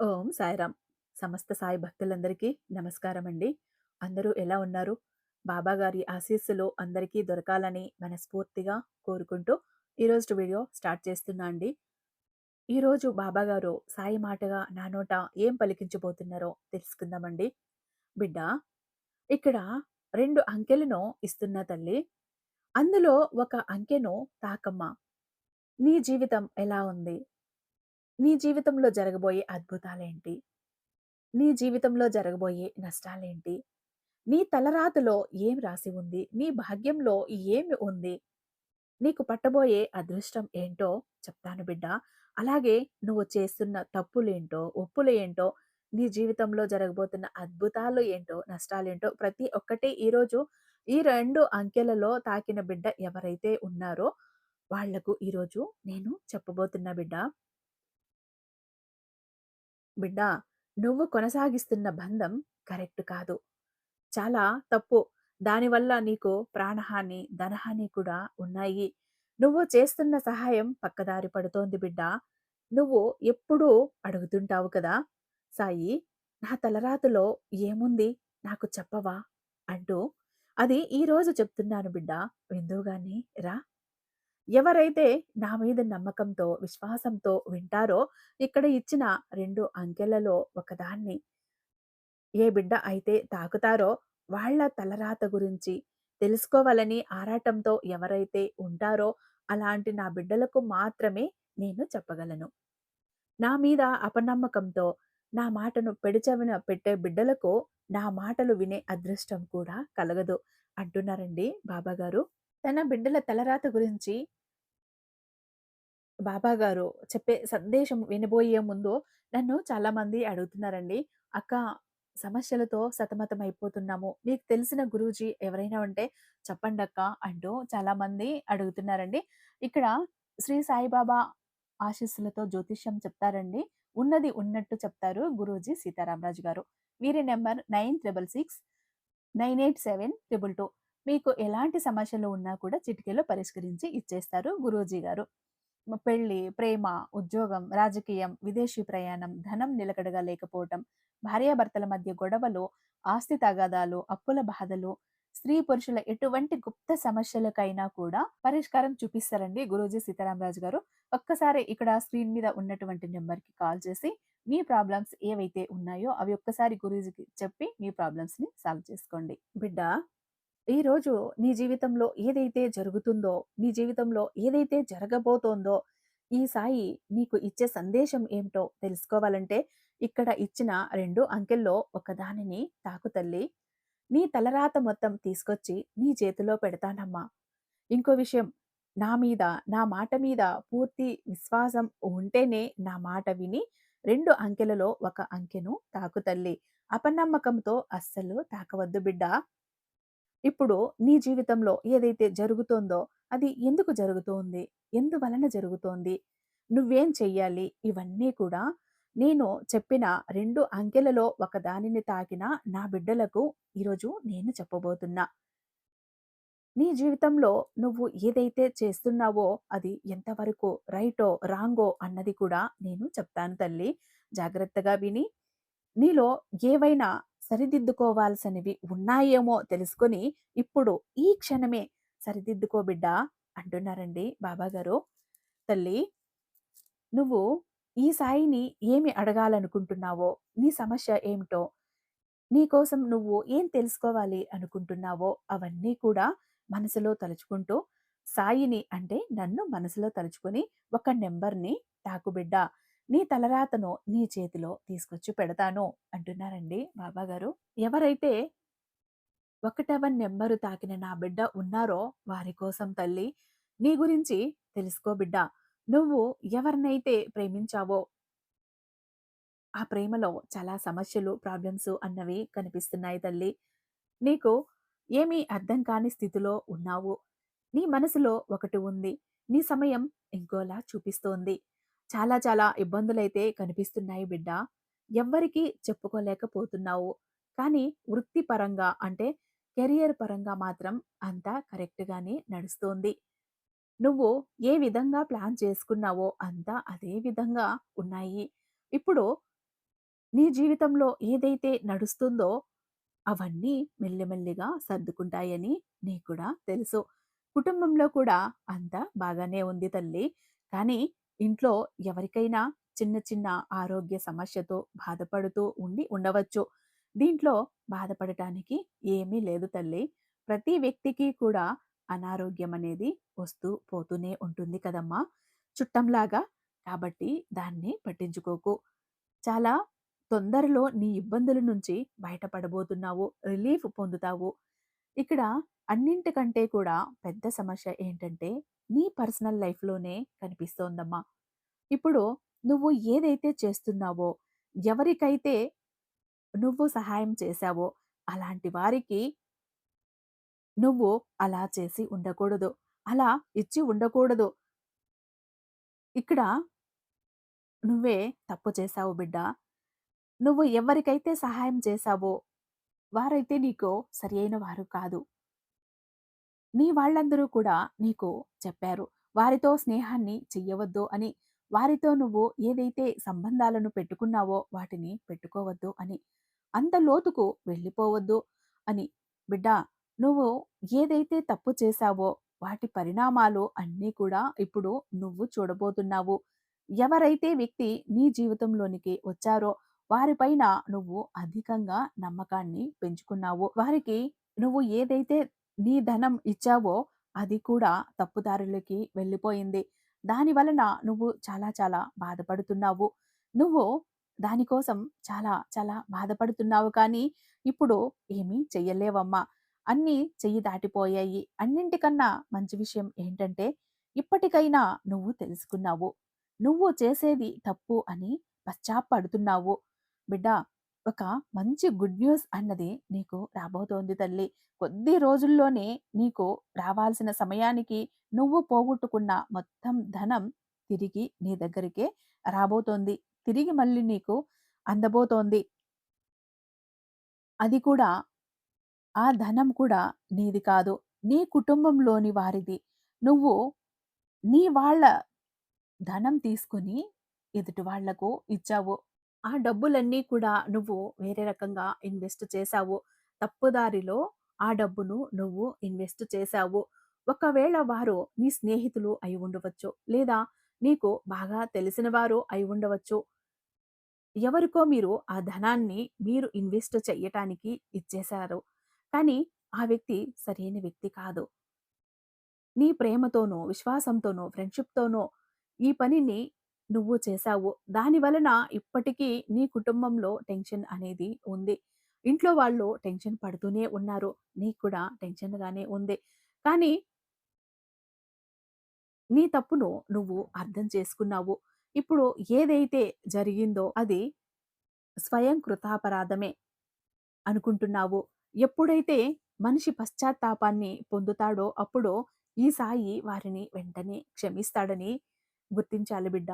ఓం సాయిరామ్. సమస్త సాయి భక్తులందరికీ నమస్కారం అండి అందరూ ఎలా ఉన్నారు? బాబాగారి ఆశీస్సులు అందరికీ దొరకాలని మనస్ఫూర్తిగా కోరుకుంటూ ఈరోజు వీడియో స్టార్ట్ చేస్తున్నా అండి. ఈరోజు బాబాగారు సాయి మాటగా నా నోట ఏం పలికించబోతున్నారో తెలుసుకుందామండి. బిడ్డ ఇక్కడ రెండు అంకెలను ఇస్తున్నా తల్లి. అందులో ఒక అంకెను తాకమ్మ నీ జీవితం ఎలా ఉంది? నీ జీవితంలో జరగబోయే అద్భుతాలేంటి? నీ జీవితంలో జరగబోయే నష్టాలేంటి? నీ తలరాతలో ఏం రాసి ఉంది? నీ భాగ్యంలో ఏమి ఉంది? నీకు పట్టబోయే అదృష్టం ఏంటో చెప్తాను బిడ్డ అలాగే నువ్వు చేస్తున్న తప్పులేంటో, ఒప్పులు ఏంటో, నీ జీవితంలో జరగబోతున్న అద్భుతాలు ఏంటో, నష్టాలేంటో ప్రతి ఒక్కటి ఈరోజు ఈ రెండు అంకెలలో తాకిన బిడ్డ ఎవరైతే ఉన్నారో వాళ్ళకు ఈరోజు నేను చెప్పబోతున్న బిడ్డ బిడ్డా, నువ్వు కొనసాగిస్తున్న బంధం కరెక్ట్ కాదు. చాలా తప్పు. దానివల్ల నీకు ప్రాణహాని, ధనహాని కూడా ఉన్నాయి. నువ్వు చేస్తున్న సహాయం పక్కదారి పడుతోంది బిడ్డ నువ్వు ఎప్పుడూ అడుగుతుంటావు కదా! సాయి నా తలరాతులో ఏముంది నాకు చెప్పవా? అంటూ అది ఈరోజు చెప్తున్నాను బిడ్డ విందువుగాని రా. ఎవరైతే నా మీద నమ్మకంతో, విశ్వాసంతో వింటారో ఇక్కడ ఇచ్చిన రెండు అంకెలలో ఒకదాన్ని ఏ బిడ్డ అయితే తాకుతారో వాళ్ళ తలరాత గురించి తెలుసుకోవాలని ఆరాటంతో ఎవరైతే ఉంటారో అలాంటి నా బిడ్డలకు మాత్రమే నేను చెప్పగలను. నా మీద అపనమ్మకంతో నా మాటను పెడిచవిన పెట్టే బిడ్డలకు నా మాటలు వినే అదృష్టం కూడా కలగదు అంటున్నారండి బాబాగారు. తన బిడ్డల తలరాత గురించి బాబాగారు చెప్పే సందేశం వినబోయే ముందు నన్ను చాలామంది అడుగుతున్నారండి. అక్క సమస్యలతో సతమతం అయిపోతున్నాము మీకు తెలిసిన గురూజీ ఎవరైనా ఉంటే చెప్పండి అక్క అంటూ చాలామంది అడుగుతున్నారండి. ఇక్కడ శ్రీ సాయిబాబా ఆశీస్సులతో జ్యోతిష్యం చెప్తారండి. ఉన్నది ఉన్నట్టు చెప్తారు గురూజీ సీతారామరాజు గారు. వీరి number nine triple six nine eight seven triple two మీకు ఎలాంటి సమస్యలు ఉన్నా కూడా చిటికెలో పరిష్కరించి ఇచ్చేస్తారు గురూజీ గారు. పెళ్ళి, ప్రేమ, ఉద్యోగం, రాజకీయం, విదేశీ ప్రయాణం, ధనం నిలకడగా లేకపోవటం, భార్యాభర్తల మధ్య గొడవలు, ఆస్తి తగాదాలు, అప్పుల బాధలు, స్త్రీ పురుషుల ఎటువంటి గుప్త సమస్యలకైనా కూడా పరిష్కారం చూపిస్తారండి గురూజీ సీతారామరాజు గారు. ఒక్కసారి ఇక్కడ స్క్రీన్ మీద ఉన్నటువంటి నెంబర్కి కాల్ చేసి మీ ప్రాబ్లమ్స్ ఏవైతే ఉన్నాయో అవి ఒక్కసారి గురూజీకి చెప్పి మీ ప్రాబ్లమ్స్‌ని సాల్వ్ చేసుకోండి. బిడ్డ ఈరోజు నీ జీవితంలో ఏదైతే జరుగుతుందో, నీ జీవితంలో ఏదైతే జరగబోతోందో, ఈ సాయి నీకు ఇచ్చే సందేశం ఏమిటో తెలుసుకోవాలంటే ఇక్కడ ఇచ్చిన రెండు అంకెల్లో ఒకదానిని తాకు తల్లి. నీ తలరాత మొత్తం తీసుకొచ్చి నీ చేతిలో పెడతానమ్మా. ఇంకో విషయం నా మీద, నా మాట మీద పూర్తి విశ్వాసం ఉంటేనే నా మాట విని రెండు అంకెలలో ఒక అంకెను తాకు తల్లి. అపనమ్మకంతో అస్సలు తాకవద్దు బిడ్డా. ఇప్పుడు నీ జీవితంలో ఏదైతే జరుగుతోందో అది ఎందుకు జరుగుతోంది? ఎందువలన జరుగుతోంది? నువ్వేం చెయ్యాలి? ఇవన్నీ కూడా నేను చెప్పిన రెండు అంకెలలో ఒకదానిని తాకిన నా బిడ్డలకు ఈరోజు నేను చెప్పబోతున్నా. నీ జీవితంలో నువ్వు ఏదైతే చేస్తున్నావో అది ఎంతవరకు రైటో, రాంగో అన్నది కూడా నేను చెప్తాను తల్లి. జాగ్రత్తగా విని నీలో ఏవైనా సరిదిద్దుకోవాల్సినవి ఉన్నాయేమో తెలుసుకొని ఇప్పుడు ఈ క్షణమే సరిదిద్దుకో బిడ్డా అంటున్నారండి బాబాగారు. తల్లి నువ్వు ఈ సాయిని ఏమి అడగాలనుకుంటున్నావో, నీ సమస్య ఏమిటో, నీకోసం నువ్వు ఏం తెలుసుకోవాలి అనుకుంటున్నావో అవన్నీ కూడా మనసులో తలుచుకుంటూ సాయిని అంటే నన్ను మనసులో తలుచుకొని ఒక నెంబర్ని తాకుబిడ్డ బిడ్డ నీ తలరాతను నీ చేతిలో తీసుకొచ్చి పెడతాను అంటున్నారండి బాబాగారు. ఎవరైతే ఒకటవ నెంబరు తాకిన నా బిడ్డ ఉన్నారో వారి కోసం తల్లి నీ గురించి తెలుసుకో బిడ్డ నువ్వు ఎవరినైతే ప్రేమించావో ఆ ప్రేమలో చాలా సమస్యలు, ప్రాబ్లమ్స్ అన్నవి కనిపిస్తున్నాయి తల్లి. నీకు ఏమీ అర్థం కాని స్థితిలో ఉన్నావు. నీ మనసులో ఒకటి ఉంది. నీ సమయం ఇంకోలా చూపిస్తోంది. చాలా చాలా ఇబ్బందులైతే కనిపిస్తున్నాయి బిడ్డ ఎవ్వరికీ చెప్పుకోలేకపోతున్నావు. కానీ వృత్తిపరంగా అంటే కెరియర్ పరంగా మాత్రం అంతా కరెక్ట్‌గానే నడుస్తోంది. నువ్వు ఏ విధంగా ప్లాన్ చేసుకున్నావో అంతా అదే విధంగా ఉన్నాయి. ఇప్పుడు నీ జీవితంలో ఏదైతే నడుస్తుందో అవన్నీ మెల్లిమెల్లిగా సర్దుకుంటాయని నీకు కూడా తెలుసు. కుటుంబంలో కూడా అంతా బాగానే ఉంది తల్లి. కానీ ఇంట్లో ఎవరికైనా చిన్న చిన్న ఆరోగ్య సమస్యతో బాధపడుతూ ఉండి ఉండవచ్చు. దీంట్లో బాధపడటానికి ఏమీ లేదు తల్లి. ప్రతి వ్యక్తికి కూడా అనారోగ్యం అనేది వస్తూ పోతూనే ఉంటుంది కదమ్మా! చుట్టంలాగా. కాబట్టి దాన్ని పట్టించుకోకు. చాలా తొందరలో నీ ఇబ్బందుల నుంచి బయటపడబోతున్నావు. రిలీఫ్ పొందుతావు. ఇక్కడ అన్నింటికంటే కూడా పెద్ద సమస్య ఏంటంటే, నీ పర్సనల్ లైఫ్‌లోనే కనిపిస్తోందమ్మా. ఇప్పుడు నువ్వు ఏదైతే చేస్తున్నావో, ఎవరికైతే నువ్వు సహాయం చేశావో, అలాంటి వారికి నువ్వు అలా చేసి ఉండకూడదు. అలా ఇచ్చి ఉండకూడదు. ఇక్కడ నువ్వే తప్పు చేశావు బిడ్డ నువ్వు ఎవరికైతే సహాయం చేశావో, వారైతే నీకు సరి అయిన వారు కాదు. నీ వాళ్ళందరూ కూడా నీకు చెప్పారు. వారితో స్నేహాన్ని చెయ్యవద్దు అని. వారితో నువ్వు ఏదైతే సంబంధాలను పెట్టుకున్నావో వాటిని పెట్టుకోవద్దు అని. అంత లోతుకు వెళ్ళిపోవద్దు అని. బిడ్డా నువ్వు ఏదైతే తప్పు చేశావో వాటి పరిణామాలు అన్నీ కూడా ఇప్పుడు నువ్వు చూడబోతున్నావు. ఎవరైతే వ్యక్తి నీ జీవితంలోనికి వచ్చారో వారిపైన నువ్వు అధికంగా నమ్మకాన్ని పెంచుకున్నావు. వారికి నువ్వు ఏదైతే నీ ధనం ఇచ్చావో అది కూడా తప్పుదారులకి వెళ్ళిపోయింది. దాని వలన నువ్వు చాలా చాలా బాధపడుతున్నావు. నువ్వు దానికోసం చాలా చాలా బాధపడుతున్నావు కానీ ఇప్పుడు ఏమీ చెయ్యలేవమ్మా. అన్నీ చెయ్యి దాటిపోయాయి. అన్నింటికన్నా మంచి విషయం ఏంటంటే ఇప్పటికైనా నువ్వు తెలుసుకున్నావు. నువ్వు చేసేది తప్పు అని పశ్చాత్పడుతున్నావు బిడ్డ ఒక మంచి గుడ్ న్యూస్ అన్నది నీకు రాబోతోంది తల్లి. కొద్ది రోజుల్లోనే నీకు రావాల్సిన సమయానికి నువ్వు పోగొట్టుకున్న మొత్తం ధనం తిరిగి నీ దగ్గరికే రాబోతోంది. తిరిగి మళ్ళీ నీకు అందబోతోంది. అది కూడా ఆ ధనం కూడా నీది కాదు. నీ కుటుంబంలోని వారిది. నువ్వు నీ వాళ్ళ ధనం తీసుకొని ఎదుటి వాళ్ళకు ఇచ్చావు. ఆ డబ్బులన్నీ కూడా నువ్వు వేరే రకంగా ఇన్వెస్ట్ చేశావు. తప్పుదారిలో ఆ డబ్బును నువ్వు ఇన్వెస్ట్ చేశావు. ఒకవేళ వారు నీ స్నేహితులు అయి ఉండవచ్చు. లేదా నీకు బాగా తెలిసిన వారు అయి ఉండవచ్చు. ఎవరికో మీరు ఆ ధనాన్ని మీరు ఇన్వెస్ట్ చెయ్యటానికి ఇచ్చేశారు. కానీ ఆ వ్యక్తి సరైన వ్యక్తి కాదు. నీ ప్రేమతోనో, విశ్వాసంతోనో, ఫ్రెండ్‌షిప్‌తోనో ఈ పనిని నువ్వు చేశావు. దాని వలన ఇప్పటికీ నీ కుటుంబంలో టెన్షన్ అనేది ఉంది. ఇంట్లో వాళ్ళు టెన్షన్ పడుతూనే ఉన్నారు. నీకు కూడా టెన్షన్‌గానే ఉంది. కానీ నీ తప్పును నువ్వు అర్థం చేసుకున్నావు. ఇప్పుడు ఏదైతే జరిగిందో అది స్వయం కృతాపరాధమే అనుకుంటున్నావు. ఎప్పుడైతే మనిషి పశ్చాత్తాపాన్ని పొందుతాడో అప్పుడు ఈ సాయి వారిని వెంటనే క్షమిస్తాడని గుర్తించాలి బిడ్డ.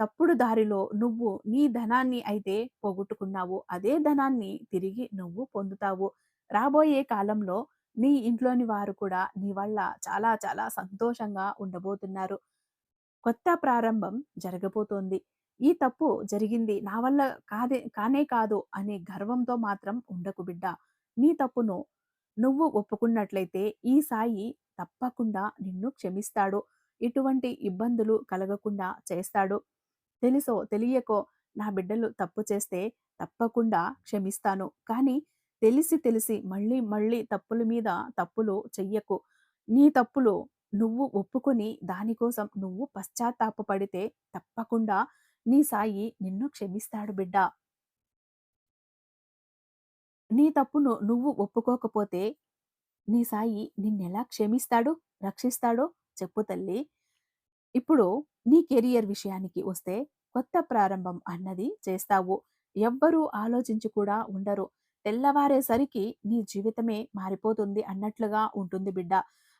తప్పుడు దారిలో నువ్వు నీ ధనాన్ని అయితే పోగొట్టుకున్నావు. అదే ధనాన్ని తిరిగి నువ్వు పొందుతావు. రాబోయే కాలంలో నీ ఇంట్లోని వారు కూడా నీ వల్ల చాలా చాలా సంతోషంగా ఉండబోతున్నారు. కొత్త ప్రారంభం జరగబోతోంది. ఈ తప్పు జరిగింది నా వల్ల కాదే కానే కాదు అనే గర్వంతో మాత్రం ఉండకు బిడ్డ. నీ తప్పును నువ్వు ఒప్పుకున్నట్లయితే ఈ సాయి తప్పకుండా నిన్ను క్షమిస్తాడు. ఎటువంటి ఇబ్బందులు కలగకుండా చేస్తాడు. తెలుసో తెలియకో నా బిడ్డలు తప్పు చేస్తే తప్పకుండా క్షమిస్తాను. కానీ తెలిసి తెలిసి మళ్ళీ మళ్ళీ తప్పుల మీద తప్పులు చెయ్యకు. నీ తప్పులు నువ్వు ఒప్పుకొని దానికోసం నువ్వు పశ్చాత్తాపపడితే తప్పకుండా నీ సాయి నిన్ను క్షమిస్తాడు బిడ్డ నీ తప్పును నువ్వు ఒప్పుకోకపోతే నీ సాయి నిన్నెలా క్షమిస్తాడు? రక్షిస్తాడో చెప్పు తల్లి. ఇప్పుడు నీ కెరియర్ విషయానికి వస్తే కొత్త ప్రారంభం అన్నది చేస్తావు. ఎవ్వరూ ఆలోచించి కూడా ఉండరు. తెల్లవారేసరికి నీ జీవితమే మారిపోతుంది అన్నట్లుగా ఉంటుంది బిడ్డ.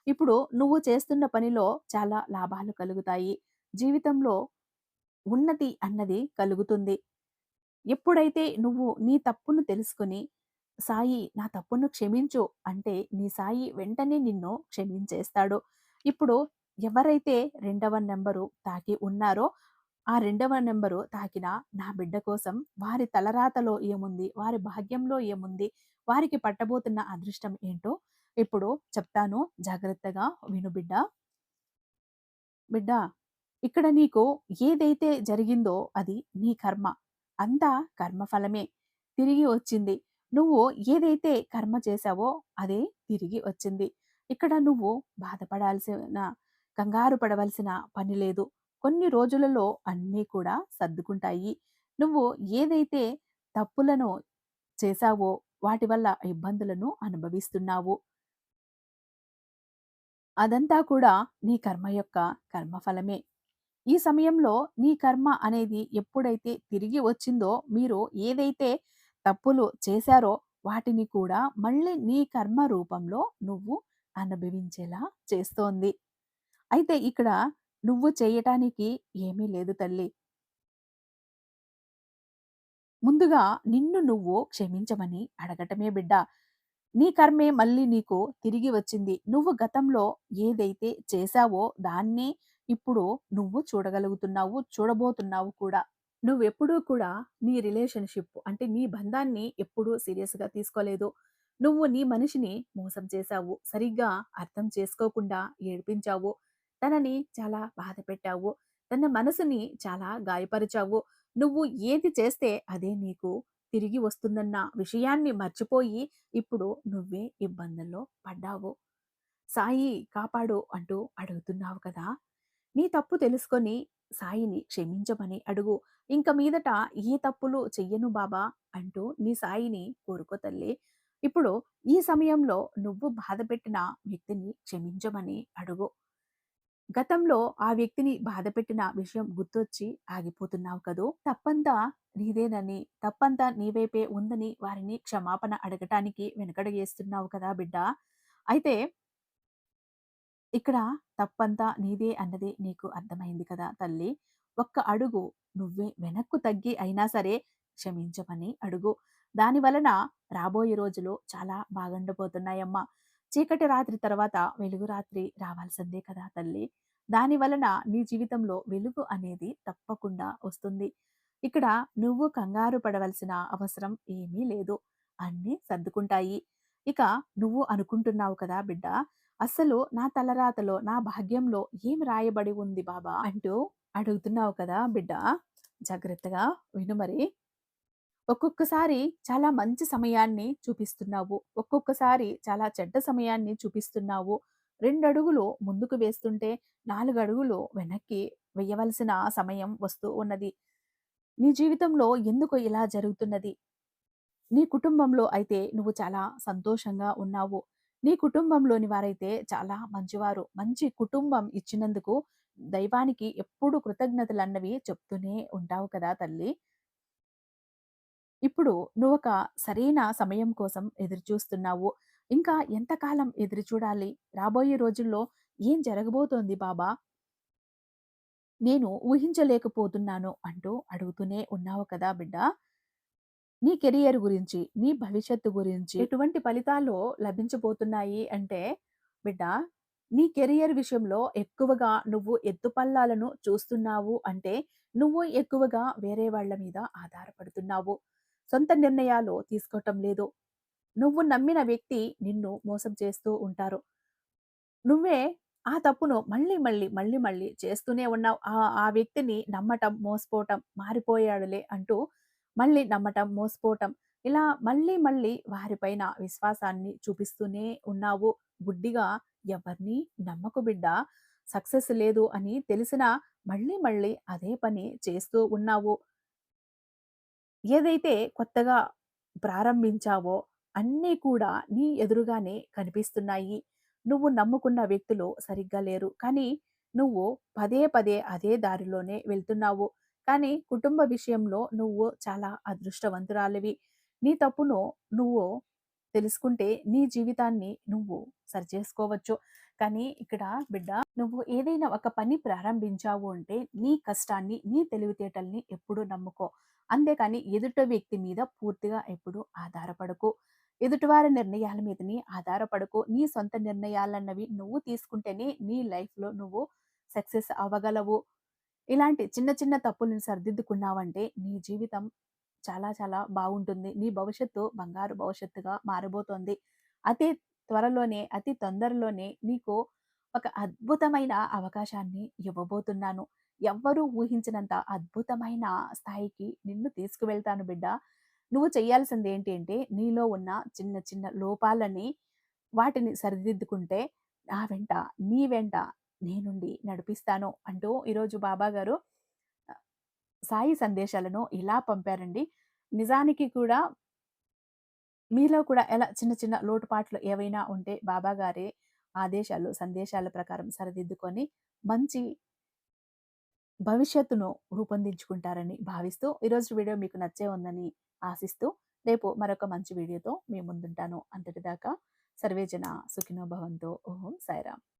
ఇప్పుడు నువ్వు చేస్తున్న పనిలో చాలా లాభాలు కలుగుతాయి. జీవితంలో ఉన్నతి అన్నది కలుగుతుంది. ఎప్పుడైతే నువ్వు నీ తప్పును తెలుసుకొని, సాయి నా తప్పును క్షమించు అంటే నీ సాయి వెంటనే నిన్ను క్షమించేస్తాడు. ఇప్పుడు ఎవరైతే రెండవ నెంబరు తాకి ఉన్నారో ఆ రెండవ నెంబరు తాకిన నా బిడ్డ కోసం వారి తలరాతలో ఏముంది? వారి భాగ్యంలో ఏముంది? వారికి పట్టబోతున్న అదృష్టం ఏంటో ఇప్పుడు చెప్తాను జాగ్రత్తగా విను బిడ్డ బిడ్డ ఇక్కడ నీకు ఏదైతే జరిగిందో అది నీ కర్మ. అంతా కర్మఫలమే. తిరిగి వచ్చింది. నువ్వు ఏదైతే కర్మ చేశావో అదే తిరిగి వచ్చింది. ఇక్కడ నువ్వు బాధపడాల్సిన, కంగారు పడవలసిన పని లేదు. కొన్ని రోజులలో అన్నీ కూడా సర్దుకుంటాయి. నువ్వు ఏదైతే తప్పులను చేశావో వాటి వల్ల ఇబ్బందులను అనుభవిస్తున్నావు. అదంతా కూడా నీ కర్మ యొక్క కర్మఫలమే. ఈ సమయంలో నీ కర్మ అనేది ఎప్పుడైతే తిరిగి వచ్చిందో మీరు ఏదైతే తప్పులు చేశారో వాటిని కూడా మళ్ళీ నీ కర్మ రూపంలో నువ్వు అనుభవించేలా చేస్తోంది. అయితే ఇక్కడ నువ్వు చేయటానికి ఏమీ లేదు తల్లి. ముందుగా నిన్ను నువ్వు క్షమించమని అడగటమే బిడ్డ. నీ కర్మే మళ్ళీ నీకు తిరిగి వచ్చింది. నువ్వు గతంలో ఏదైతే చేశావో దాన్నే ఇప్పుడు నువ్వు చూడగలుగుతున్నావు, చూడబోతున్నావు కూడా. నువ్వెప్పుడూ కూడా నీ రిలేషన్‌షిప్ అంటే నీ బంధాన్ని ఎప్పుడూ సీరియస్‌గా తీసుకోలేదు. నువ్వు నీ మనిషిని మోసం చేశావు. సరిగ్గా అర్థం చేసుకోకుండా ఏడిపించావు. తనని చాలా బాధపెట్టావు. తన మనసుని చాలా గాయపరిచావు. నువ్వు ఏది చేస్తే అదే నీకు తిరిగి వస్తుందన్న విషయాన్ని మర్చిపోయి ఇప్పుడు నువ్వే ఇబ్బందుల్లో పడ్డావు. సాయి కాపాడు అంటూ అడుగుతున్నావు కదా! నీ తప్పు తెలుసుకొని సాయిని క్షమించమని అడుగు. ఇంక మీదట ఏ తప్పులు చెయ్యను బాబా అంటూ నీ సాయిని కోరుకో తల్లి. ఇప్పుడు ఈ సమయంలో నువ్వు బాధపెట్టిన వ్యక్తిని క్షమించమని అడుగు. గతంలో ఆ వ్యక్తిని బాధపెట్టిన విషయం గుర్తొచ్చి ఆగిపోతున్నావు కదూ! తప్పంతా నీదేనని, తప్పంతా నీ వైపే ఉందని వారిని క్షమాపణ అడగటానికి వెనకడగేస్తున్నావు కదా బిడ్డ అయితే ఇక్కడ తప్పంతా నీదే అన్నది నీకు అర్థమైంది కదా తల్లి. ఒక్క అడుగు నువ్వే వెనక్కు తగ్గి అయినా సరే క్షమించమని అడుగు. దాని వలన రాబోయే రోజులు చాలా బాగుండబోతున్నాయమ్మా. చీకటి రాత్రి తర్వాత వెలుగు రాత్రి రావాల్సిందే కదా తల్లి. దాని వలన నీ జీవితంలో వెలుగు అనేది తప్పకుండా వస్తుంది. ఇక్కడ నువ్వు కంగారు పడవలసిన అవసరం ఏమీ లేదు. అన్నీ సర్దుకుంటాయి. ఇక నువ్వు అనుకుంటున్నావు కదా బిడ్డ, అస్సలు నా తలరాతలో, నా భాగ్యంలో ఏం రాయబడి ఉంది బాబా అంటూ అడుగుతున్నావు కదా బిడ్డ. జాగ్రత్తగా విను మరి. ఒక్కొక్కసారి చాలా మంచి సమయాన్ని చూపిస్తున్నావు. ఒక్కొక్కసారి చాలా చెడ్డ సమయాన్ని చూపిస్తున్నావు. రెండు అడుగులు ముందుకు వేస్తుంటే నాలుగు అడుగులు వెనక్కి వెయ్యవలసిన సమయం వస్తూ ఉన్నది. నీ జీవితంలో ఎందుకు ఇలా జరుగుతున్నది? నీ కుటుంబంలో అయితే నువ్వు చాలా సంతోషంగా ఉన్నావు. నీ కుటుంబంలోని వారైతే చాలా మంచివారు. మంచి కుటుంబం ఇచ్చినందుకు దైవానికి ఎప్పుడు కృతజ్ఞతలన్నవి చెప్తూనే ఉంటావు కదా తల్లి. ఇప్పుడు నువ్వొక సరైన సమయం కోసం ఎదురుచూస్తున్నావు. ఇంకా ఎంతకాలం ఎదురు చూడాలి? రాబోయే రోజుల్లో ఏం జరగబోతోంది బాబా? నేను ఊహించలేకపోతున్నాను అంటూ అడుగుతూనే ఉన్నావు కదా బిడ్డ. నీ కెరియర్ గురించి, నీ భవిష్యత్తు గురించి ఎటువంటి ఫలితాలు లభించబోతున్నాయి అంటే బిడ్డ, నీ కెరియర్ విషయంలో ఎక్కువగా నువ్వు ఎత్తుపల్లాలను చూస్తున్నావు అంటే, నువ్వు ఎక్కువగా వేరే వాళ్ళ మీద ఆధారపడుతున్నావు. సొంత నిర్ణయాలు తీసుకోవటం లేదు. నువ్వు నమ్మిన వ్యక్తి నిన్ను మోసం చేస్తూ ఉంటారు. నువ్వే ఆ తప్పును మళ్ళీ, మళ్ళీ, మళ్ళీ, మళ్ళీ చేస్తూనే ఉన్నావు. ఆ ఆ వ్యక్తిని నమ్మటం, మోసపోవటం, మారిపోయాడులే అంటూ మళ్ళీ నమ్మటం, మోసపోవటం. ఇలా మళ్ళీ, మళ్ళీ వారిపైన విశ్వాసాన్ని చూపిస్తూనే ఉన్నావు. గుడ్డిగా ఎవరిని నమ్మకు బిడ్డ. సక్సెస్ లేదు అని తెలిసినా మళ్ళీ, మళ్ళీ అదే పని చేస్తూ ఉన్నావు. ఏదైతే కొత్తగా ప్రారంభించావో అన్నీ కూడా నీ ఎదురుగానే కనిపిస్తున్నాయి. నువ్వు నమ్ముకున్న వ్యక్తులు సరిగ్గా లేరు. కానీ నువ్వు పదే, పదే అదే దారిలోనే వెళ్తున్నావు. కానీ కుటుంబ విషయంలో నువ్వు చాలా అదృష్టవంతురాలివి. నీ తప్పును నువ్వు తెలుసుకుంటే నీ జీవితాన్ని నువ్వు సరిచేసుకోవచ్చు. కానీ ఇక్కడ బిడ్డ నువ్వు ఏదైనా ఒక పని ప్రారంభించావు అంటే నీ కష్టాన్ని, నీ తెలివితేటల్ని ఎప్పుడూ నమ్ముకో. అంతేకాని ఎదుట వ్యక్తి మీద పూర్తిగా ఎప్పుడు ఆధారపడకు. ఎదుటివారి నిర్ణయాల మీదని ఆధారపడకు. నీ సొంత నిర్ణయాలన్నవి నువ్వు తీసుకుంటేనే నీ లైఫ్‌లో నువ్వు సక్సెస్ అవ్వగలవు. ఇలాంటి చిన్న చిన్న తప్పులను సరిదిద్దుకున్నావంటే నీ జీవితం చాలా చాలా బాగుంటుంది. నీ భవిష్యత్తు బంగారు భవిష్యత్తుగా మారబోతోంది. అతి త్వరలోనే, అతి తొందరలోనే నీకు ఒక అద్భుతమైన అవకాశాన్ని ఇవ్వబోతున్నాను. ఎవ్వరూ ఊహించినంత అద్భుతమైన స్థాయికి నిన్ను తీసుకువెళ్తాను బిడ్డ. నువ్వు చేయాల్సింది ఏంటి అంటే నీలో ఉన్న చిన్న చిన్న లోపాలని వాటిని సరిదిద్దుకుంటే నా వెంట, నీ వెంట నేనుండి నడిపిస్తాను అంటూ ఈరోజు బాబాగారు గారు సాయి సందేశాలను ఇలా పంపారండి. నిజానికి కూడా మీలో కూడా ఎలా చిన్న చిన్న లోటుపాట్లు ఏవైనా ఉంటే బాబాగారే ఆదేశాలు, సందేశాల ప్రకారం సరిదిద్దుకొని మంచి భవిష్యత్తును రూపొందించుకుంటారని భావిస్తూ ఈరోజు వీడియో మీకు నచ్చే ఉందని ఆశిస్తూ రేపు మరొక మంచి వీడియోతో మీ ముందుంటాను. అంతటిదాకా సర్వేజన సుఖినోభవంతో ఓం సాయిరామ్